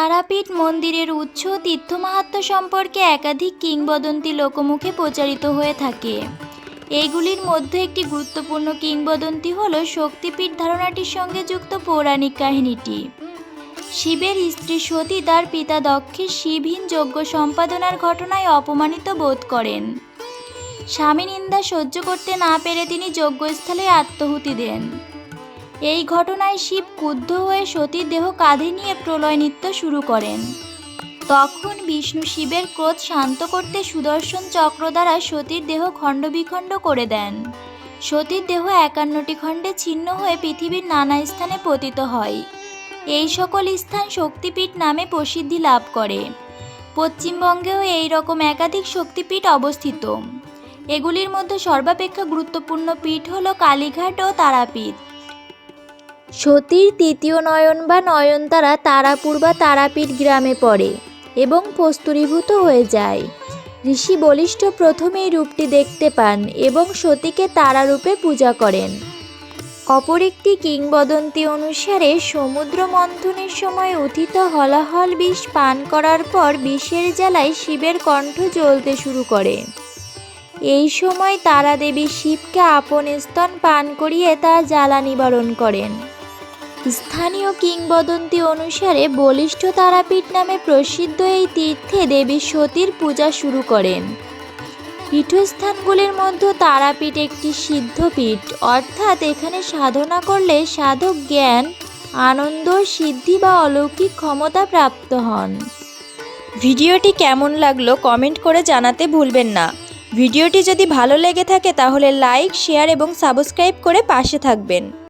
তারাপীঠ মন্দিরের উৎস ও তীর্থমাহাত্ম্য সম্পর্কে একাধিক কিংবদন্তি লোকমুখে প্রচারিত হয়ে থাকে। এইগুলির মধ্যে একটি গুরুত্বপূর্ণ কিংবদন্তি হল শক্তিপীঠ ধারণাটির সঙ্গে যুক্ত পৌরাণিক কাহিনীটি। শিবের স্ত্রী সতী তার পিতা দক্ষের শিবহীন যজ্ঞ সম্পাদনার ঘটনায় অপমানিত বোধ করেন। স্বামী নিন্দা সহ্য করতে না পেরে তিনি যজ্ঞস্থলে আত্মহুতি দেন। এই ঘটনায় শিব ক্রুদ্ধ হয়ে সতীর দেহ কাঁধে নিয়ে প্রলয় নৃত্য শুরু করেন। তখন বিষ্ণু শিবের ক্রোধ শান্ত করতে সুদর্শন চক্র দ্বারা সতীর দেহ খণ্ডবিখণ্ড করে দেন। সতীর দেহ একান্নটি খণ্ডে ছিন্ন হয়ে পৃথিবীর নানা স্থানে পতিত হয়। এই সকল স্থান শক্তিপীঠ নামে প্রসিদ্ধি লাভ করে। পশ্চিমবঙ্গেও এই রকম একাধিক শক্তিপীঠ অবস্থিত। এগুলির মধ্যে সর্বাপেক্ষা গুরুত্বপূর্ণ পীঠ হল কালীঘাট ও তারাপীঠ। সতীর তৃতীয় নয়ন বা নয়নতারা তারাপুর বা তারাপীঠ গ্রামে পড়ে এবং প্রস্তুরীভূত হয়ে যায়। ঋষি বলিষ্ঠ প্রথমে এই রূপটি দেখতে পান এবং সতীকে তারারূপে পূজা করেন। অপর একটি কিংবদন্তি অনুসারে সমুদ্র মন্থনের সময় উথিত হলাহল বিষ পান করার পর বিষের জ্বালায় শিবের কণ্ঠ জ্বলতে শুরু করে। এই সময় তারা দেবী শিবকে আপন স্তন পান করিয়ে তার জ্বালা নিবারণ করেন। স্থানীয় কিংবদন্তি অনুসারে বলিষ্ঠ তারাপীঠ নামে প্রসিদ্ধ এই তীর্থে দেবী সতীর পূজা শুরু করেন। পীঠস্থানগুলির মধ্যে তারাপীঠ একটি সিদ্ধপীঠ অর্থাৎ এখানে সাধনা করলে সাধক জ্ঞান, আনন্দ, সিদ্ধি বা অলৌকিক ক্ষমতা প্রাপ্ত হন। ভিডিওটি কেমন লাগল কমেন্ট করে জানাতে ভুলবেন না। ভিডিওটি যদি ভালো লেগে থাকে তাহলে লাইক, শেয়ার এবং সাবস্ক্রাইব করে পাশে থাকবেন।